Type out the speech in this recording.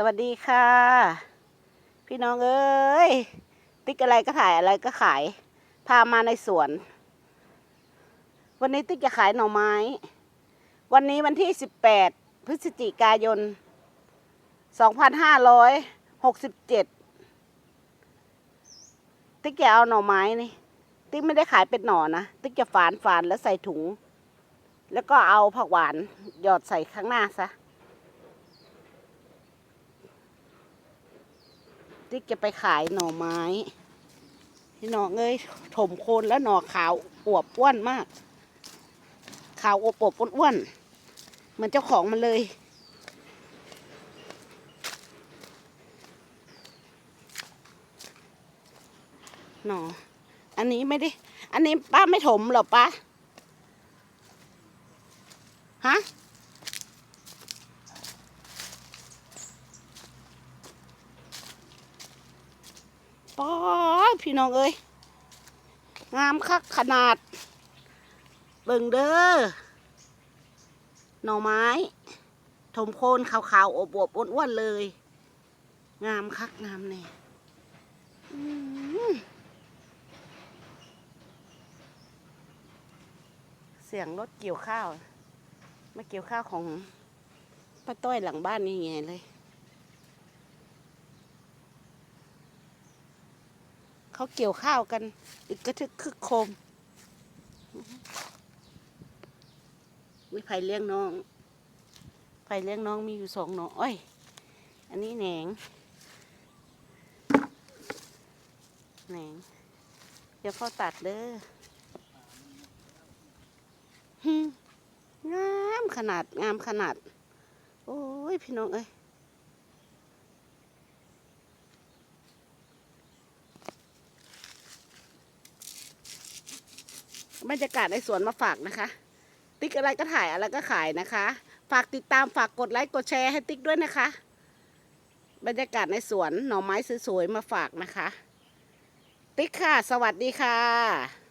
สวัสดีค่ะ พี่น้องเอ้ย ติ๊กอะไรก็ถ่ายอะไรก็ขาย พามาในสวน วันนี้ติ๊กจะขายหน่อไม้ วันนี้วันที่สิบแปดพฤศจิกายนสองพันห้าร้อยหกสิบเจ็ดติ๊กจะเอาหน่อไม้นี่ ติ๊กไม่ได้ขายเป็นหน่อนะ ติ๊กจะฝานฝานแล้วใส่ถุง แล้วก็เอาผักหวานหยอดใส่ข้างหน้าซะ ติ๊กจะไปขายหน่อไม้พี่น้อเอ้ยถมโคนแล้วหน่อขาวอวบอ้วนมาก ขาวอวบอบอ้วนเหมือนเจ้าของมันเลย หน่อ อันนี้ไม่ได้ อันนี้ป้าไม่ถมหรอป้าฮะ ป๊อพี่น้องเอ้ยงามคักขนาด เบิ่งเด้อหน่อไม้ ถมโคนขาวๆอบอวบอ้วนๆเลย งามคักงามแน่เสียงรถเกี่ยวข้าว มาเกี่ยวข้าวของป้าต้อยหลังบ้านนี่ไงเลย เขาเกี่ยวข้าวกันอึกกระทึกคึกโคมวิไผ่เลี้ยงน้องไผ่เลี้ยงน้องมีอยู่สองหน่ออ้ย อันนี้แหนงแหนงเดี๋ยวพ่อตัดเด้องามขนาดงามขนาด โอ้ย พี่น้องเอ้ย บรรยากาศในสวนมาฝากนะคะ ติ๊กอะไรก็ถ่ายอะไรก็ขายนะคะ ฝากติดตามฝากกดไลค์กดแชร์ให้ติ๊กด้วยนะคะ บรรยากาศในสวนหน่อไม้สวยๆมาฝากนะคะ ติ๊กค่ะ สวัสดีค่ะ